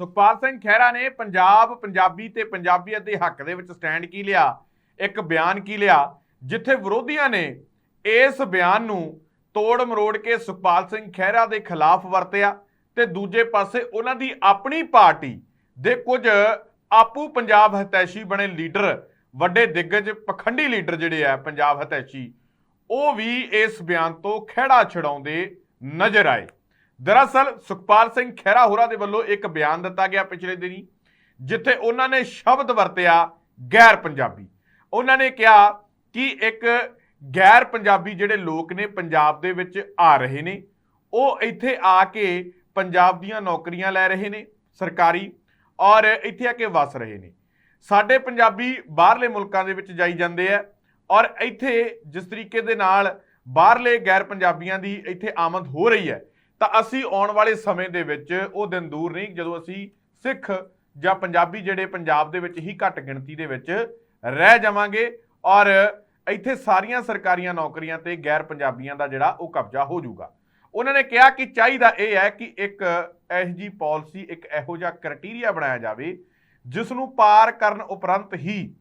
ਸੁਖਪਾਲ ਸਿੰਘ ਖਹਿਰਾ ਨੇ ਪੰਜਾਬ, ਪੰਜਾਬੀ ਤੇ ਪੰਜਾਬੀਅਤ ਦੇ ਹੱਕ ਦੇ ਵਿੱਚ ਸਟੈਂਡ ਕੀ ਲਿਆ? ਇੱਕ ਬਿਆਨ ਕੀ ਲਿਆ? ਜਿੱਥੇ ਵਿਰੋਧੀਆਂ ਨੇ ਇਸ ਬਿਆਨ ਨੂੰ ਤੋੜ ਮਰੋੜ ਕੇ ਸੁਖਪਾਲ ਸਿੰਘ ਖਹਿਰਾ ਦੇ ਖਿਲਾਫ ਵਰਤਿਆ ਤੇ ਦੂਜੇ ਪਾਸੇ ਉਹਨਾਂ ਦੀ ਆਪਣੀ ਪਾਰਟੀ ਦੇ ਕੁਝ ਆਪੂ ਪੰਜਾਬ ਹਤੈਸ਼ੀ ਬਣੇ ਲੀਡਰ, ਵੱਡੇ ਦਿੱਗਜ ਪਖੰਡੀ ਲੀਡਰ ਜਿਹੜੇ ਆ ਪੰਜਾਬ ਹਤੈਸ਼ੀ, ਉਹ ਵੀ ਇਸ ਬਿਆਨ ਤੋਂ ਖਹਿੜਾ ਛਡਾਉਂਦੇ ਨਜ਼ਰ ਆਏ। ਦਰਅਸਲ ਸੁਖਪਾਲ ਸਿੰਘ ਖਹਿਰਾ ਹੋਰਾਂ ਦੇ ਵੱਲੋਂ ਇੱਕ ਬਿਆਨ ਦਿੱਤਾ ਗਿਆ ਪਿਛਲੇ ਦਿਨੀ, ਜਿੱਥੇ ਉਹਨਾਂ ਨੇ ਸ਼ਬਦ ਵਰਤਿਆ ਗੈਰ ਪੰਜਾਬੀ। ਉਹਨਾਂ ਨੇ ਕਿਹਾ ਕਿ ਇੱਕ ਗੈਰ ਪੰਜਾਬੀ ਜਿਹੜੇ ਲੋਕ ਨੇ ਪੰਜਾਬ ਦੇ ਵਿੱਚ ਆ ਰਹੇ ਨੇ, ਉਹ ਇੱਥੇ ਆ ਕੇ ਪੰਜਾਬ ਦੀਆਂ ਨੌਕਰੀਆਂ ਲੈ ਰਹੇ ਨੇ ਸਰਕਾਰੀ ਔਰ ਇੱਥੇ ਆ ਕੇ ਵਸ ਰਹੇ ਨੇ। ਸਾਡੇ ਪੰਜਾਬੀ ਬਾਹਰਲੇ ਮੁਲਕਾਂ ਦੇ ਵਿੱਚ ਜਾਈ ਜਾਂਦੇ ਆ ਔਰ ਇੱਥੇ ਜਿਸ ਤਰੀਕੇ ਦੇ ਨਾਲ ਬਾਹਰਲੇ ਗੈਰ ਪੰਜਾਬੀਆਂ ਦੀ ਇੱਥੇ ਆਮਦ ਹੋ ਰਹੀ ਹੈ ਤਾਂ ਅਸੀਂ ਆਉਣ ਵਾਲੇ ਸਮੇਂ ਦੇ ਵਿੱਚ ਉਹ ਦਿਨ ਦੂਰ ਨਹੀਂ, ਜਦੋਂ ਅਸੀਂ ਸਿੱਖ ਜਾਂ ਪੰਜਾਬੀ ਜਿਹੜੇ ਪੰਜਾਬ ਦੇ ਵਿੱਚ ਹੀ ਘੱਟ ਗਿਣਤੀ ਦੇ ਵਿੱਚ ਰਹਿ ਜਾਵਾਂਗੇ ਔਰ ਇੱਥੇ ਸਾਰੀਆਂ ਸਰਕਾਰੀਆਂ ਨੌਕਰੀਆਂ ਤੇ ਗੈਰ ਪੰਜਾਬੀਆਂ ਦਾ ਜਿਹੜਾ ਉਹ ਕਬਜ਼ਾ ਹੋ ਜਾਊਗਾ। ਉਹਨਾਂ ਨੇ ਕਿਹਾ ਕਿ ਚਾਹੀਦਾ ਇਹ ਹੈ ਕਿ ਇੱਕ ਇਹੋ ਜੀ ਪਾਲਿਸੀ, ਇੱਕ ਇਹੋ ਜਿਹਾ ਕ੍ਰਾਈਟੇਰੀਆ ਬਣਾਇਆ ਜਾਵੇ ਜਿਸ ਨੂੰ ਪਾਰ ਕਰਨ ਉਪਰੰਤ ਹੀ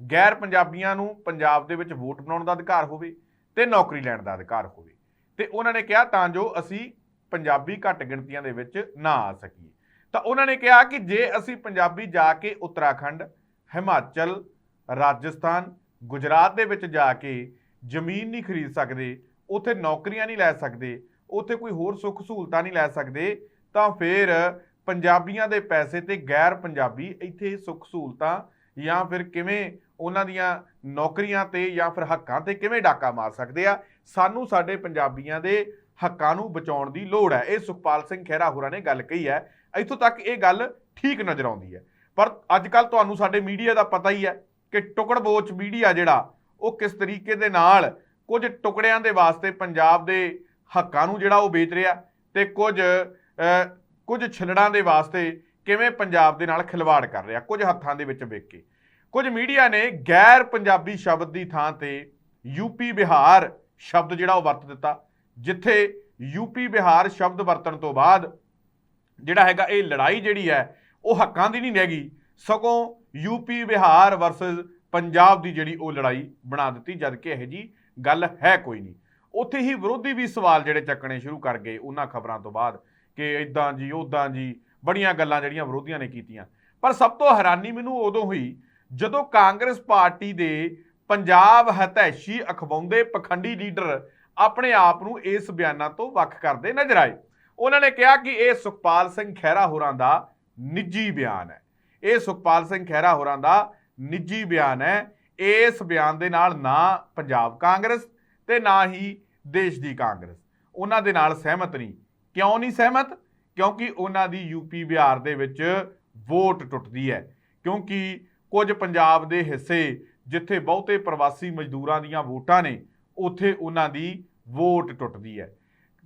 ਗੈਰ ਪੰਜਾਬੀਆਂ ਨੂੰ ਪੰਜਾਬ ਦੇ ਵਿੱਚ ਵੋਟ ਬਣਾਉਣ ਦਾ ਅਧਿਕਾਰ ਹੋਵੇ ਤੇ ਨੌਕਰੀ ਲੈਣ ਦਾ ਅਧਿਕਾਰ ਹੋਵੇ। ਤੇ ਉਹਨਾਂ ਨੇ ਕਿਹਾ ਤਾਂ ਜੋ ਅਸੀਂ ਪੰਜਾਬੀ ਘੱਟ ਗਿਣਤੀਆਂ ਦੇ ਵਿੱਚ ਨਾ ਆ ਸਕੀਏ। ਤਾਂ ਉਹਨਾਂ ਨੇ ਕਿਹਾ ਕਿ ਜੇ ਅਸੀਂ ਪੰਜਾਬੀ ਜਾ ਕੇ ਉੱਤਰਾਖੰਡ, ਹਿਮਾਚਲ, ਰਾਜਸਥਾਨ, ਗੁਜਰਾਤ ਦੇ ਵਿੱਚ ਜਾ ਕੇ ਜ਼ਮੀਨ ਨਹੀਂ ਖਰੀਦ ਸਕਦੇ, ਉੱਥੇ ਨੌਕਰੀਆਂ ਨਹੀਂ ਲੈ ਸਕਦੇ, ਉੱਥੇ ਕੋਈ ਹੋਰ ਸੁੱਖ ਸਹੂਲਤਾਂ ਨਹੀਂ ਲੈ ਸਕਦੇ, ਤਾਂ ਫਿਰ ਪੰਜਾਬੀਆਂ ਦੇ ਪੈਸੇ ਤੇ ਗੈਰ ਪੰਜਾਬੀ ਇੱਥੇ ਸੁੱਖ ਸਹੂਲਤਾਂ ਜਾਂ ਫਿਰ ਕਿਵੇਂ ਉਹਨਾਂ ਦੀਆਂ ਨੌਕਰੀਆਂ ਤੇ ਜਾਂ ਫਿਰ ਹੱਕਾਂ ਤੇ ਕਿਵੇਂ ਡਾਕਾ ਮਾਰ ਸਕਦੇ ਆ? ਸਾਨੂੰ ਸਾਡੇ ਪੰਜਾਬੀਆਂ ਦੇ ਹੱਕਾਂ ਨੂੰ ਬਚਾਉਣ ਦੀ ਲੋੜ ਹੈ। ਇਹ ਸੁਖਪਾਲ ਸਿੰਘ ਖਹਿਰਾ ਹੋਰਾਂ ਨੇ ਗੱਲ ਕਹੀ ਹੈ। ਇੱਥੋਂ ਤੱਕ ਇਹ ਗੱਲ ਠੀਕ ਨਜ਼ਰ ਆਉਂਦੀ ਹੈ। ਪਰ ਅੱਜ ਕੱਲ ਤੁਹਾਨੂੰ ਸਾਡੇ ਮੀਡੀਆ ਦਾ ਪਤਾ ਹੀ ਹੈ ਕਿ ਟੁਕੜਬੋਚ ਮੀਡੀਆ ਜਿਹੜਾ, ਉਹ ਕਿਸ ਤਰੀਕੇ ਦੇ ਨਾਲ ਕੁਝ ਟੁਕੜਿਆਂ ਦੇ ਵਾਸਤੇ ਪੰਜਾਬ ਦੇ ਹੱਕਾਂ ਨੂੰ ਜਿਹੜਾ ਉਹ ਵੇਚ ਰਿਹਾ ਤੇ ਕੁਝ ਕੁਝ ਛਿਲੜਾਂ ਦੇ ਵਾਸਤੇ ਕਿਵੇਂ ਪੰਜਾਬ ਦੇ ਨਾਲ ਖਿਲਵਾੜ ਕਰ ਰਿਹਾ, ਕੁਝ ਹੱਥਾਂ ਦੇ ਵਿੱਚ ਵੇਖ ਕੇ। ਕੁਝ ਮੀਡੀਆ ਨੇ ਗੈਰ ਪੰਜਾਬੀ ਸ਼ਬਦ ਦੀ ਥਾਂ ਤੇ ਯੂਪੀ ਬਿਹਾਰ ਸ਼ਬਦ ਜਿਹੜਾ ਉਹ ਵਰਤ ਦਿੱਤਾ। ਜਿੱਥੇ ਯੂਪੀ ਬਿਹਾਰ ਸ਼ਬਦ ਵਰਤਣ ਤੋਂ ਬਾਅਦ ਜਿਹੜਾ ਹੈਗਾ ਇਹ ਲੜਾਈ ਜਿਹੜੀ ਹੈ, ਉਹ ਹੱਕਾਂ ਦੀ ਨਹੀਂ ਰਹਿ ਗਈ ਸਗੋਂ ਯੂਪੀ ਬਿਹਾਰ ਵਰਸਸ ਪੰਜਾਬ ਦੀ ਜਿਹੜੀ ਉਹ ਲੜਾਈ ਬਣਾ ਦਿੱਤੀ, ਜਦ ਕਿ ਇਹ ਜੀ ਗੱਲ ਹੈ ਕੋਈ ਨਹੀਂ। ਉੱਥੇ ਹੀ ਵਿਰੋਧੀ ਵੀ ਸਵਾਲ ਜਿਹੜੇ ਚੱਕਣੇ ਸ਼ੁਰੂ ਕਰ ਗਏ ਉਹਨਾਂ ਖਬਰਾਂ ਤੋਂ ਬਾਅਦ ਕਿ ਇਦਾਂ ਜੀ ਉਦਾਂ ਜੀ, ਬੜੀਆਂ ਗੱਲਾਂ ਜਿਹੜੀਆਂ ਵਿਰੋਧੀਆਂ ਨੇ ਕੀਤੀਆਂ। ਪਰ ਸਭ ਤੋਂ ਹੈਰਾਨੀ ਮੈਨੂੰ ਉਦੋਂ ਹੋਈ ਜਦੋਂ ਕਾਂਗਰਸ ਪਾਰਟੀ ਦੇ ਪੰਜਾਬ ਹਤੈਸ਼ੀ ਅਖਵਾਉਂਦੇ ਪਖੰਡੀ ਲੀਡਰ ਆਪਣੇ ਆਪ ਨੂੰ ਇਸ ਬਿਆਨਾਂ ਤੋਂ ਵੱਖ ਕਰਦੇ ਨਜ਼ਰ ਆਏ। ਉਹਨਾਂ ਨੇ ਕਿਹਾ ਕਿ ਇਹ ਸੁਖਪਾਲ ਸਿੰਘ ਖਹਿਰਾ ਹੋਰਾਂ ਦਾ ਨਿੱਜੀ ਬਿਆਨ ਹੈ। ਇਹ ਸੁਖਪਾਲ ਸਿੰਘ ਖਹਿਰਾ ਹੋਰਾਂ ਦਾ ਨਿੱਜੀ ਬਿਆਨ ਹੈ। ਇਸ ਬਿਆਨ ਦੇ ਨਾਲ ਨਾ ਪੰਜਾਬ ਕਾਂਗਰਸ ਤੇ ਨਾ ਹੀ ਦੇਸ਼ ਦੀ ਕਾਂਗਰਸ। ਉਹਨਾਂ ਦੇ ਨਾਲ ਸਹਿਮਤ ਨਹੀਂ। ਕਿਉਂ ਨਹੀਂ ਸਹਿਮਤ? ਕਿਉਂਕਿ ਉਹਨਾਂ ਦੀ ਯੂਪੀ ਬਿਹਾਰ ਦੇ ਵਿੱਚ ਵੋਟ ਟੁੱਟਦੀ ਹੈ। ਕਿਉਂਕਿ ਕੁਝ ਪੰਜਾਬ ਦੇ ਹਿੱਸੇ ਜਿੱਥੇ ਬਹੁਤੇ ਪ੍ਰਵਾਸੀ ਮਜ਼ਦੂਰਾਂ ਦੀਆਂ ਵੋਟਾਂ ਨੇ ਉੱਥੇ ਉਹਨਾਂ ਦੀ ਵੋਟ ਟੁੱਟਦੀ ਹੈ।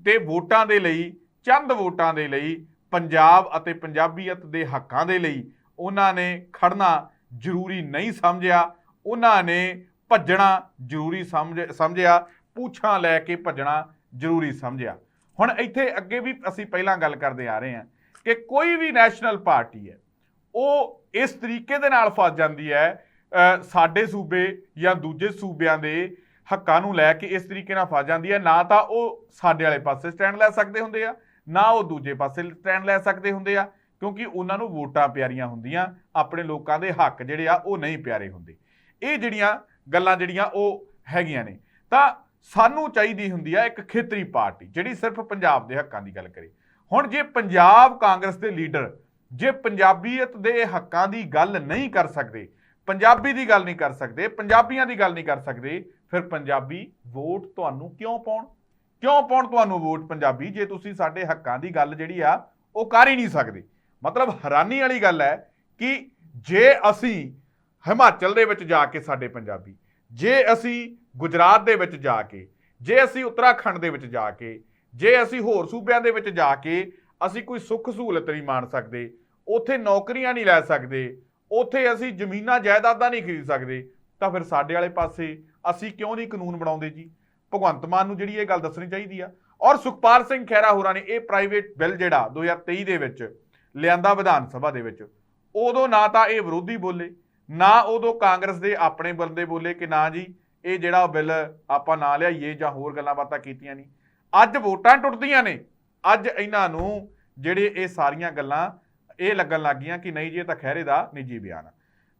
ਤੇ ਵੋਟਾਂ ਦੇ ਲਈ, ਚੰਦ ਵੋਟਾਂ ਦੇ ਲਈ, ਪੰਜਾਬ ਅਤੇ ਪੰਜਾਬੀਅਤ ਦੇ ਹੱਕਾਂ ਦੇ ਲਈ ਉਹਨਾਂ ਨੇ ਖੜਨਾ ਜ਼ਰੂਰੀ ਨਹੀਂ ਸਮਝਿਆ। ਉਹਨਾਂ ਨੇ ਭੱਜਣਾ ਜ਼ਰੂਰੀ ਸਮਝ, ਸਮਝਿਆ, ਪੂਛਾਂ ਲੈ ਕੇ ਭੱਜਣਾ ਜ਼ਰੂਰੀ ਸਮਝਿਆ। ਹੁਣ ਇੱਥੇ ਅੱਗੇ ਵੀ ਅਸੀਂ ਪਹਿਲਾਂ ਗੱਲ ਕਰਦੇ ਆ ਰਹੇ ਹਾਂ ਕਿ ਕੋਈ ਵੀ ਨੈਸ਼ਨਲ ਪਾਰਟੀ ਹੈ, ਉਹ ਇਸ ਤਰੀਕੇ ਦੇ ਨਾਲ ਫਸ ਜਾਂਦੀ ਹੈ ਸਾਡੇ ਸੂਬੇ ਜਾਂ ਦੂਜੇ ਸੂਬਿਆਂ ਦੇ ਹੱਕਾਂ ਨੂੰ ਲੈ ਕੇ ਇਸ ਤਰੀਕੇ ਨਾਲ ਫਸ ਜਾਂਦੀ ਹੈ, ਨਾ ਤਾਂ ਉਹ ਸਾਡੇ ਵਾਲੇ ਪਾਸੇ ਸਟੈਂਡ ਲੈ ਸਕਦੇ ਹੁੰਦੇ ਆ, ਨਾ ਉਹ ਦੂਜੇ ਪਾਸੇ ਸਟੈਂਡ ਲੈ ਸਕਦੇ ਹੁੰਦੇ ਆ, ਕਿਉਂਕਿ ਉਹਨਾਂ ਨੂੰ ਵੋਟਾਂ ਪਿਆਰੀਆਂ ਹੁੰਦੀਆਂ, ਆਪਣੇ ਲੋਕਾਂ ਦੇ ਹੱਕ ਜਿਹੜੇ ਆ ਉਹ ਨਹੀਂ ਪਿਆਰੇ ਹੁੰਦੇ। ਇਹ ਜਿਹੜੀਆਂ ਗੱਲਾਂ ਜਿਹੜੀਆਂ ਉਹ ਹੈਗੀਆਂ ਨੇ, ਤਾਂ ਸਾਨੂੰ ਚਾਹੀਦੀ ਹੁੰਦੀ ਆ ਇੱਕ ਖੇਤਰੀ ਪਾਰਟੀ, ਜਿਹੜੀ ਸਿਰਫ ਪੰਜਾਬ ਦੇ ਹੱਕਾਂ ਦੀ ਗੱਲ ਕਰੇ। ਹੁਣ ਜੇ ਪੰਜਾਬ ਕਾਂਗਰਸ ਦੇ ਲੀਡਰ, ਜੇ ਪੰਜਾਬੀਅਤ ਦੇ ਹੱਕਾਂ ਦੀ ਗੱਲ ਨਹੀਂ ਕਰ ਸਕਦੇ, ਪੰਜਾਬੀ ਦੀ ਗੱਲ ਨਹੀਂ ਕਰ ਸਕਦੇ, ਪੰਜਾਬੀਆਂ ਦੀ ਗੱਲ ਨਹੀਂ ਕਰ ਸਕਦੇ ਫਿਰ ਪੰਜਾਬੀ ਵੋਟ ਤੁਹਾਨੂੰ ਕਿਉਂ ਪਾਉਣ? ਕਿਉਂ ਪਾਉਣ ਤੁਹਾਨੂੰ ਵੋਟ ਪੰਜਾਬੀ ਜੇ ਤੁਸੀਂ ਸਾਡੇ ਹੱਕਾਂ ਦੀ ਗੱਲ ਜਿਹੜੀ ਆ, ਉਹ ਕਰ ਹੀ ਨਹੀਂ ਸਕਦੇ? ਮਤਲਬ ਹੈਰਾਨੀ ਵਾਲੀ ਗੱਲ ਹੈ ਕਿ ਜੇ ਅਸੀਂ ਹਿਮਾਚਲ ਦੇ ਵਿੱਚ ਜਾ ਕੇ ਸਾਡੇ ਪੰਜਾਬੀ, ਜੇ ਅਸੀਂ ਗੁਜਰਾਤ ਦੇ ਵਿੱਚ ਜਾ ਕੇ, ਜੇ ਅਸੀਂ ਉੱਤਰਾਖੰਡ ਦੇ ਵਿੱਚ ਜਾ ਕੇ, ਜੇ ਅਸੀਂ ਹੋਰ ਸੂਬਿਆਂ ਦੇ ਵਿੱਚ ਜਾ ਕੇ ਅਸੀਂ ਕੋਈ ਸੁੱਖ ਸਹੂਲਤ ਨਹੀਂ ਮਾਣ ਸਕਦੇ, ਉੱਥੇ ਨੌਕਰੀਆਂ ਨਹੀਂ ਲੈ ਸਕਦੇ, ਉੱਥੇ ਅਸੀਂ ਜ਼ਮੀਨਾਂ ਜਾਇਦਾਦਾਂ ਨਹੀਂ ਖਰੀਦ ਸਕਦੇ, ਤਾਂ ਫਿਰ ਸਾਡੇ ਵਾਲੇ ਪਾਸੇ ਅਸੀਂ ਕਿਉਂ ਨਹੀਂ ਕਾਨੂੰਨ ਬਣਾਉਂਦੇ ਜੀ? ਭਗਵੰਤ ਮਾਨ ਨੂੰ ਜਿਹੜੀ ਇਹ ਗੱਲ ਦੱਸਣੀ ਚਾਹੀਦੀ ਆ। ਔਰ ਸੁਖਪਾਲ ਸਿੰਘ ਖਹਿਰਾ ਹੋਰਾਂ ਨੇ ਇਹ ਪ੍ਰਾਈਵੇਟ ਬਿੱਲ ਜਿਹੜਾ 2023 ਦੇ ਵਿੱਚ ਲਿਆਂਦਾ ਵਿਧਾਨ ਸਭਾ ਦੇ ਵਿੱਚ, ਉਦੋਂ ਨਾ ਤਾਂ ਇਹ ਵਿਰੋਧੀ ਬੋਲੇ, ਨਾ ਉਦੋਂ ਕਾਂਗਰਸ ਦੇ ਆਪਣੇ ਬੰਦੇ ਬੋਲੇ ਕਿ ਨਾ ਜੀ, ਇਹ ਜਿਹੜਾ ਬਿੱਲ ਆਪਾਂ ਨਾ ਲਿਆਈਏ ਜਾਂ ਹੋਰ ਗੱਲਾਂ ਬਾਤਾਂ ਕੀਤੀਆਂ ਨਹੀਂ। ਅੱਜ ਵੋਟਾਂ ਟੁੱਟਦੀਆਂ ਨੇ। ਅੱਜ ਇਹਨਾਂ ਨੂੰ ਜਿਹੜੇ ਇਹ ਸਾਰੀਆਂ ਗੱਲਾਂ, ਇਹ ਲੱਗਣ ਲੱਗ ਗਈਆਂ ਕਿ ਨਹੀਂ ਜੀ, ਇਹ ਤਾਂ ਖਹਿਰੇ ਦਾ ਨਿੱਜੀ ਬਿਆਨ ਆ।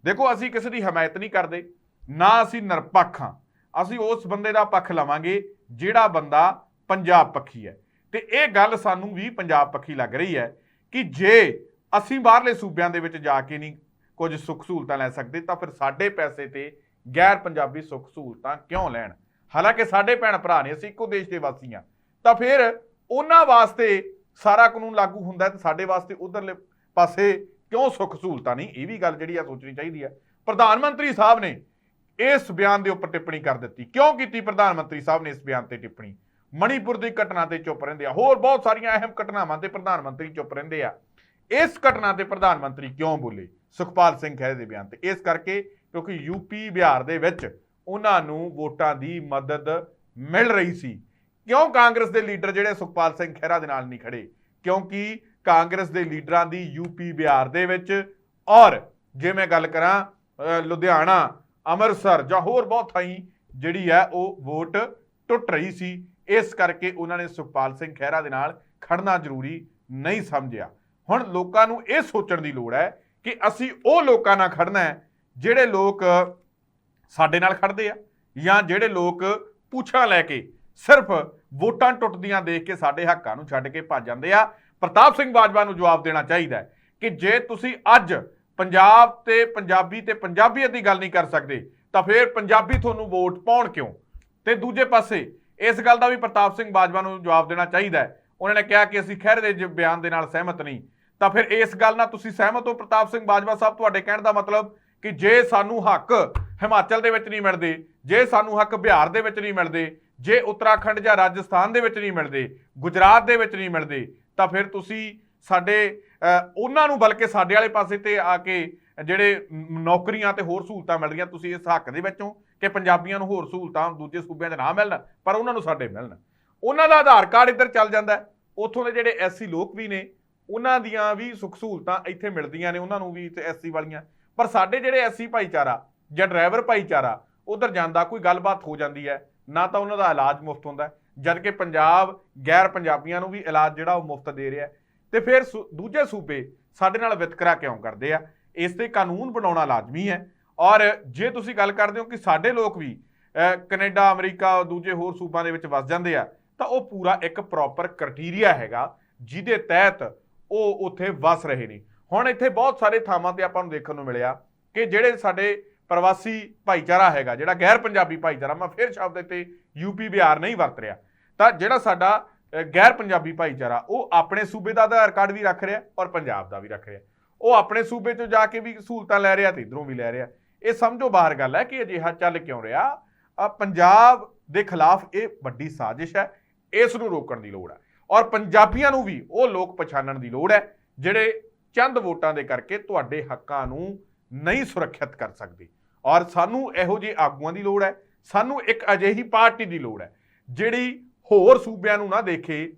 ਦੇਖੋ, ਅਸੀਂ ਕਿਸੇ ਦੀ ਹਮਾਇਤ ਨਹੀਂ ਕਰਦੇ। ਨਾ ਅਸੀਂ ਨਿਰਪੱਖ ਹਾਂ। ਅਸੀਂ ਉਸ ਬੰਦੇ ਦਾ ਪੱਖ ਲਵਾਂਗੇ ਜਿਹੜਾ ਬੰਦਾ ਪੰਜਾਬ ਪੱਖੀ ਹੈ। ਤੇ ਇਹ ਗੱਲ ਸਾਨੂੰ ਵੀ ਪੰਜਾਬ ਪੱਖੀ ਲੱਗ ਰਹੀ ਹੈ ਕਿ ਜੇ ਅਸੀਂ ਬਾਹਰਲੇ ਸੂਬਿਆਂ ਦੇ ਵਿੱਚ ਜਾ ਕੇ ਨਹੀਂ ਕੁਝ ਸੁੱਖ ਸਹੂਲਤਾਂ ਲੈ ਸਕਦੇ, ਤਾਂ ਫਿਰ ਸਾਡੇ ਪੈਸੇ ਤੇ ਗੈਰ ਪੰਜਾਬੀ ਸੁੱਖ ਸਹੂਲਤਾਂ ਕਿਉਂ ਲੈਣ? ਹਾਲਾਂਕਿ ਸਾਡੇ ਭੈਣ ਭਰਾ ਨੇ, ਅਸੀਂ ਇੱਕੋ ਦੇਸ਼ ਦੇ ਵਾਸੀ ਹਾਂ। ਤਾਂ ਫਿਰ ਉਹਨਾਂ ਵਾਸਤੇ ਸਾਰਾ ਕਾਨੂੰਨ ਲਾਗੂ ਹੁੰਦਾ ਹੈ ਤੇ ਸਾਡੇ ਵਾਸਤੇ ਉਧਰਲੇ ਪਾਸੇ ਕਿਉਂ ਸੁੱਖ ਸਹੂਲਤਾਂ ਨਹੀਂ? ਇਹ ਵੀ ਗੱਲ ਜਿਹੜੀ ਆ ਸੋਚਣੀ ਚਾਹੀਦੀ ਹੈ। ਪ੍ਰਧਾਨ ਮੰਤਰੀ ਸਾਹਿਬ ਨੇ ਇਸ ਬਿਆਨ ਦੇ ਉੱਪਰ ਟਿੱਪਣੀ ਕਰ ਦਿੱਤੀ। ਕਿਉਂ ਕੀਤੀ? ਪ੍ਰਧਾਨ ਮੰਤਰੀ ਸਾਹਿਬ ਨੇ ਇਸ ਬਿਆਨ ਤੇ ਟਿੱਪਣੀ। ਮਣੀਪੁਰ ਦੀ ਘਟਨਾ ਤੇ ਚੁੱਪ ਰਹਿੰਦੇ ਆ। ਹੋਰ ਬਹੁਤ ਸਾਰੀਆਂ ਅਹਿਮ ਘਟਨਾਵਾਂ ਤੇ ਪ੍ਰਧਾਨ ਮੰਤਰੀ ਚੁੱਪ ਰਹਿੰਦੇ ਆ। ਇਸ ਘਟਨਾ ਤੇ ਪ੍ਰਧਾਨ ਮੰਤਰੀ ਕਿਉਂ ਬੋਲੇ? ਸੁਖਪਾਲ ਸਿੰਘ ਖਹਿਰੇ ਦੇ ਬਿਆਨ ਤੇ। ਇਸ ਕਰਕੇ ਕਿਉਂਕਿ ਯੂਪੀ ਬਿਹਾਰ ਦੇ ਵਿੱਚ ਉਹਨਾਂ ਨੂੰ ਵੋਟਾਂ ਦੀ ਮਦਦ ਮਿਲ ਰਹੀ ਸੀ। ਕਿਉਂ ਕਾਂਗਰਸ ਦੇ ਲੀਡਰ ਜਿਹੜੇ ਸੁਖਪਾਲ ਸਿੰਘ ਖਹਿਰਾ ਦੇ ਨਾਲ ਨਹੀਂ ਖੜੇ? ਕਿਉਂਕਿ ਕਾਂਗਰਸ ਦੇ ਲੀਡਰਾਂ ਦੀ ਯੂਪੀ ਬਿਹਾਰ ਦੇ ਵਿੱਚ ਔਰ ਜੇ ਮੈਂ ਗੱਲ ਕਰਾਂ ਲੁਧਿਆਣਾ ਅੰਮ੍ਰਿਤਸਰ ਜਾਂ ਹੋਰ ਬਹੁਤ ਥਾਈਂ ਜਿਹੜੀ ਹੈ ਉਹ ਵੋਟ ਟੁੱਟ ਰਹੀ ਸੀ, ਇਸ ਕਰਕੇ ਉਹਨਾਂ ਨੇ ਸੁਖਪਾਲ ਸਿੰਘ ਖਹਿਰਾ ਦੇ ਨਾਲ ਖੜਨਾ ਜ਼ਰੂਰੀ ਨਹੀਂ ਸਮਝਿਆ। ਹੁਣ ਲੋਕਾਂ ਨੂੰ ਇਹ ਸੋਚਣ ਦੀ ਲੋੜ ਹੈ ਕਿ ਅਸੀਂ ਉਹ ਲੋਕਾਂ ਨਾਲ ਖੜਨਾ ਹੈ ਜਿਹੜੇ ਲੋਕ ਸਾਡੇ ਨਾਲ ਖੜਦੇ ਆ ਜਾਂ ਜਿਹੜੇ ਲੋਕ ਪੁੱਛਾਂ ਲੈ ਕੇ ਸਿਰਫ ਵੋਟਾਂ ਟੁੱਟਦੀਆਂ ਦੇਖ ਕੇ ਸਾਡੇ ਹੱਕਾਂ ਨੂੰ ਛੱਡ ਕੇ ਭੱਜ ਜਾਂਦੇ ਆ। ਪ੍ਰਤਾਪ ਸਿੰਘ ਬਾਜਵਾ ਨੂੰ ਜਵਾਬ ਦੇਣਾ ਚਾਹੀਦਾ ਕਿ ਜੇ ਤੁਸੀਂ ਅੱਜ ਪੰਜਾਬ ਤੇ ਪੰਜਾਬੀ ਤੇ ਪੰਜਾਬੀਅਤ ਦੀ ਗੱਲ ਨਹੀਂ ਕਰ ਸਕਦੇ, ਤਾਂ ਫਿਰ ਪੰਜਾਬੀ ਤੁਹਾਨੂੰ ਵੋਟ ਪਾਉਣ ਕਿਉਂ? ਤੇ ਦੂਜੇ ਪਾਸੇ, ਇਸ ਗੱਲ ਦਾ ਵੀ ਪ੍ਰਤਾਪ ਸਿੰਘ ਬਾਜਵਾ ਨੂੰ ਜਵਾਬ ਦੇਣਾ ਚਾਹੀਦਾ ਹੈ। ਉਹਨਾਂ ਨੇ ਕਿਹਾ ਕਿ ਅਸੀਂ ਖਹਿਰੇ ਦੇ ਜ- ਬਿਆਨ ਦੇ ਨਾਲ ਸਹਿਮਤ ਨਹੀਂ। ਤਾਂ ਫਿਰ ਇਸ ਗੱਲ ਨਾਲ ਤੁਸੀਂ ਸਹਿਮਤ ਹੋ ਪ੍ਰਤਾਪ ਸਿੰਘ ਬਾਜਵਾ ਸਾਹਿਬ? ਤੁਹਾਡੇ ਕਹਿਣ ਦਾ ਮਤਲਬ ਕਿ ਜੇ ਸਾਨੂੰ ਹੱਕ ਹਿਮਾਚਲ ਦੇ ਵਿੱਚ ਨਹੀਂ ਮਿਲਦੇ, ਜੇ ਸਾਨੂੰ ਹੱਕ ਬਿਹਾਰ ਦੇ ਵਿੱਚ ਨਹੀਂ ਮਿਲਦੇ, ਜੇ ਉੱਤਰਾਖੰਡ ਜਾਂ ਰਾਜਸਥਾਨ ਦੇ ਵਿੱਚ ਨਹੀਂ ਮਿਲਦੇ, ਗੁਜਰਾਤ ਦੇ ਵਿੱਚ ਨਹੀਂ ਮਿਲਦੇ, ਤਾਂ ਫਿਰ ਤੁਸੀਂ ਸਾਡੇ ਉਹਨਾਂ ਨੂੰ ਬਲਕਿ ਸਾਡੇ ਵਾਲੇ ਪਾਸੇ ਤੇ ਆ ਕੇ ਜਿਹੜੇ ਨੌਕਰੀਆਂ ਤੇ ਹੋਰ ਸਹੂਲਤਾਂ ਮਿਲ ਰਹੀਆਂ ਤੁਸੀਂ ਇਸ ਹੱਕ ਦੇ ਵਿੱਚੋਂ ਕਿ ਪੰਜਾਬੀਆਂ ਨੂੰ ਹੋਰ ਸਹੂਲਤਾਂ ਦੂਜੇ ਸੂਬਿਆਂ 'ਚ ਨਾ ਮਿਲਣ ਪਰ ਉਹਨਾਂ ਨੂੰ ਸਾਡੇ ਮਿਲਣ। ਉਹਨਾਂ ਦਾ ਆਧਾਰ ਕਾਰਡ ਇੱਧਰ ਚੱਲ ਜਾਂਦਾ ਉੱਥੋਂ ਦੇ ਜਿਹੜੇ ਐਸਸੀ ਲੋਕ ਵੀ ਨੇ ਉਹਨਾਂ ਦੀਆਂ ਵੀ ਸੁੱਖ ਸਹੂਲਤਾਂ ਇੱਥੇ ਮਿਲਦੀਆਂ ਨੇ ਉਹਨਾਂ ਨੂੰ ਵੀ ਤੇ ਐਸਸੀ ਵਾਲੀਆਂ। ਪਰ ਸਾਡੇ ਜਿਹੜੇ ਐਸਸੀ ਭਾਈਚਾਰਾ ਜਾਂ ਡਰਾਈਵਰ ਭਾਈਚਾਰਾ ਉਧਰ ਜਾਂਦਾ ਕੋਈ ਗੱਲਬਾਤ ਹੋ ਜਾਂਦੀ ਹੈ ਨਾ ਤਾਂ ਉਹਨਾਂ ਦਾ ਇਲਾਜ ਮੁਫਤ ਹੁੰਦਾ ਹੈ, ਜਦ ਕਿ ਪੰਜਾਬ ਗੈਰ ਪੰਜਾਬੀਆਂ ਨੂੰ ਵੀ ਇਲਾਜ ਜਿਹੜਾ ਉਹ ਮੁਫਤ ਦੇ ਰਿਹਾ ਹੈ। ਤੇ ਫਿਰ ਸੂ- ਦੂਜੇ ਸੂਬੇ ਸਾਡੇ ਨਾਲ ਵਿਤਕਰਾ ਕਿਉਂ ਕਰਦੇ ਆ? ਇਸ ਤੇ ਕਾਨੂੰਨ ਬਣਾਉਣਾ ਲਾਜ਼ਮੀ ਹੈ। ਔਰ ਜੇ ਤੁਸੀਂ ਗੱਲ ਕਰਦੇ ਹੋ ਕਿ ਸਾਡੇ ਲੋਕ ਵੀ ਅਹ, ਕੈਨੇਡਾ ਅਮਰੀਕਾ ਦੂਜੇ ਹੋਰ ਸੂਬਾਂ ਦੇ ਵਿੱਚ ਵਸ ਜਾਂਦੇ ਆ ਤਾਂ ਉਹ ਪੂਰਾ ਇੱਕ ਪ੍ਰੋਪਰ ਕ੍ਰਾਈਟੇਰੀਆ ਹੈਗਾ ਜਿਹਦੇ ਤਹਿਤ ਉਹ ਉੱਥੇ ਵਸ ਰਹੇ ਨੇ। ਹੁਣ ਇੱਥੇ ਬਹੁਤ ਸਾਰੇ ਥਾਵਾਂ ਤੇ ਆਪਾਂ ਨੂੰ ਦੇਖਣ ਨੂੰ ਮਿਲਿਆ ਕਿ ਜਿਹੜੇ ਸਾਡੇ ਪ੍ਰਵਾਸੀ ਭਾਈਚਾਰਾ ਹੈਗਾ ਜਿਹੜਾ ਗੈਰ ਪੰਜਾਬੀ ਭਾਈਚਾਰਾ ਮੈਂ ਫਿਰ ਸ਼ਬਦ ਇੱਥੇ ਯੂਪੀ ਬਿਹਾਰ ਨਹੀਂ ਵਰਤ ਰਿਹਾ ਤਾਂ ਜਿਹੜਾ ਸਾਡਾ ਗੈਰ ਪੰਜਾਬੀ ਭਾਈਚਾਰਾ, ਉਹ ਆਪਣੇ ਸੂਬੇ ਦਾ ਆਧਾਰ ਕਾਰਡ ਵੀ ਰੱਖ ਰਿਹਾ ਔਰ ਪੰਜਾਬ ਦਾ ਵੀ ਰੱਖ ਰਿਹਾ। ਉਹ ਆਪਣੇ ਸੂਬੇ ਚੋਂ ਜਾ ਕੇ ਵੀ ਸਹੂਲਤਾਂ ਲੈ ਰਿਹਾ ਤੇ ਇਧਰੋਂ ਵੀ ਲੈ ਰਿਹਾ। ਇਹ ਸਮਝੋ ਬਾਹਰ ਗੱਲ ਹੈ ਕਿ ਅਜਿਹਾ ਚੱਲ ਕਿਉਂ ਰਿਹਾ। ਪੰਜਾਬ ਦੇ ਖਿਲਾਫ ਇਹ ਵੱਡੀ ਸਾਜ਼ਿਸ਼ ਹੈ, ਇਸ ਨੂੰ ਰੋਕਣ ਦੀ ਲੋੜ ਹੈ। ਔਰ ਪੰਜਾਬੀਆਂ ਨੂੰ ਵੀ ਉਹ ਲੋਕ ਪਛਾਣਨ ਦੀ ਲੋੜ ਹੈ, ਜਿਹੜੇ ਚੰਦ ਵੋਟਾਂ ਦੇ ਕਰਕੇ ਤੁਹਾਡੇ ਹੱਕਾਂ ਨੂੰ ਨਹੀਂ ਸੁਰੱਖਿਅਤ ਕਰ ਸਕਦੇ। ਔਰ ਸਾਨੂੰ ਇਹੋ ਜਿਹੇ ਆਗੂਆਂ ਦੀ ਲੋੜ ਹੈ, ਸਾਨੂੰ ਇੱਕ ਅਜਿਹੀ ਪਾਰਟੀ ਦੀ ਲੋੜ ਹੈ, ਜਿਹੜੀ ਹੋਰ ਸੂਬਿਆਂ ਨੂੰ ਨਾ ਦੇਖੇ,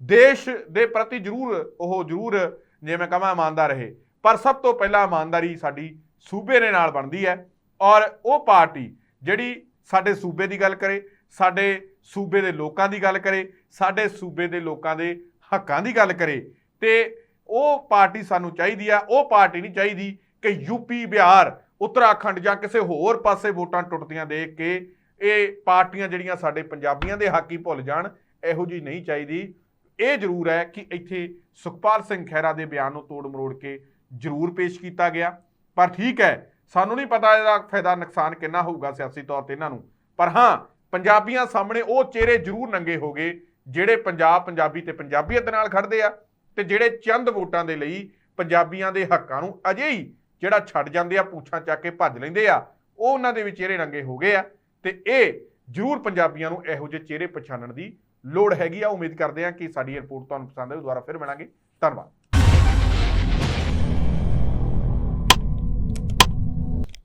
ਦੇਸ਼ ਦੇ ਪ੍ਰਤੀ ਜ਼ਰੂਰ, ਉਹ ਜ਼ਰੂਰ, ਜੇ ਮੈਂ ਕਹਾਂ, ਇਮਾਨਦਾਰ ਰਹੇ। ਪਰ ਸਭ ਤੋਂ ਪਹਿਲਾਂ ਇਮਾਨਦਾਰੀ ਸਾਡੀ ਸੂਬੇ ਦੇ ਨਾਲ ਬਣਦੀ ਹੈ ਔਰ ਉਹ ਪਾਰਟੀ ਜਿਹੜੀ ਸਾਡੇ ਸੂਬੇ ਦੀ ਗੱਲ ਕਰੇ, ਸਾਡੇ ਸੂਬੇ ਦੇ ਲੋਕਾਂ ਦੀ ਗੱਲ ਕਰੇ, ਸਾਡੇ ਸੂਬੇ ਦੇ ਲੋਕਾਂ ਦੇ ਹੱਕਾਂ ਦੀ ਗੱਲ ਕਰੇ, ਤੇ ਉਹ ਪਾਰਟੀ ਸਾਨੂੰ ਚਾਹੀਦੀ ਆ, ਉਹ ਪਾਰਟੀ ਨਹੀਂ ਚਾਹੀਦੀ ਕਿ ਯੂਪੀ ਬਿਹਾਰ, ਉੱਤਰਾਖੰਡ ਜਾਂ ਕਿਸੇ ਹੋਰ ਪਾਸੇ ਵੋਟਾਂ ਟੁੱਟਦੀਆਂ ਦੇਖ ਕੇ ਇਹ ਪਾਰਟੀਆਂ ਜਿਹੜੀਆਂ ਸਾਡੇ ਪੰਜਾਬੀਆਂ ਦੇ ਹੱਕ ਹੀ ਭੁੱਲ ਜਾਣ, ਇਹੋ ਜੀ ਨਹੀਂ ਚਾਹੀਦੀ। ਇਹ ਜ਼ਰੂਰ ਹੈ ਕਿ ਇੱਥੇ ਸੁਖਪਾਲ ਸਿੰਘ ਖਹਿਰਾ ਦੇ ਬਿਆਨ ਨੂੰ ਤੋੜ ਮਰੋੜ ਕੇ ਜ਼ਰੂਰ ਪੇਸ਼ ਕੀਤਾ ਗਿਆ। ਪਰ ਠੀਕ ਹੈ, ਸਾਨੂੰ ਨਹੀਂ ਪਤਾ ਇਹਦਾ ਫਾਇਦਾ ਨੁਕਸਾਨ ਕਿੰਨਾ ਹੋਊਗਾ ਸਿਆਸੀ ਤੌਰ ਤੇ ਇਹਨਾਂ ਨੂੰ। ਪਰ ਹਾਂ, ਪੰਜਾਬੀਆਂ ਸਾਹਮਣੇ ਉਹ ਚਿਹਰੇ ਜ਼ਰੂਰ ਨੰਗੇ ਹੋ ਗਏ ਜਿਹੜੇ ਪੰਜਾਬ ਪੰਜਾਬੀ ਤੇ ਪੰਜਾਬੀਅਤ ਨਾਲ ਖੜਦੇ ਆ ਤੇ ਜਿਹੜੇ ਚੰਦ ਵੋਟਾਂ ਦੇ ਲਈ ਪੰਜਾਬੀਆਂ ਦੇ ਹੱਕਾਂ ਨੂੰ ਅਜੇ ਹੀ ਜਿਹੜਾ ਛੱਡ ਜਾਂਦੇ ਆ, ਪੂਛਾਂ ਚੱਕ ਕੇ ਭੱਜ ਲੈਂਦੇ ਆ, ਉਹ ਉਹਨਾਂ ਦੇ ਵੀ ਚਿਹਰੇ ਨੰਗੇ ਹੋ ਗਏ ਆ। ਤੇ ਇਹ ਜ਼ਰੂਰ ਪੰਜਾਬੀਆਂ ਨੂੰ ਇਹੋ ਜਿਹੇ ਚਿਹਰੇ ਪਛਾਣਨ ਦੀ ਲੋੜ ਹੈਗੀ ਆ। ਉਮੀਦ ਕਰਦੇ ਆ ਕਿ ਸਾਡੀ ਰਿਪੋਰਟ ਤੁਹਾਨੂੰ ਪਸੰਦ ਆਵੇ ਦੁਬਾਰਾ ਫਿਰ ਮਿਲਾਂਗੇ। ਧੰਨਵਾਦ।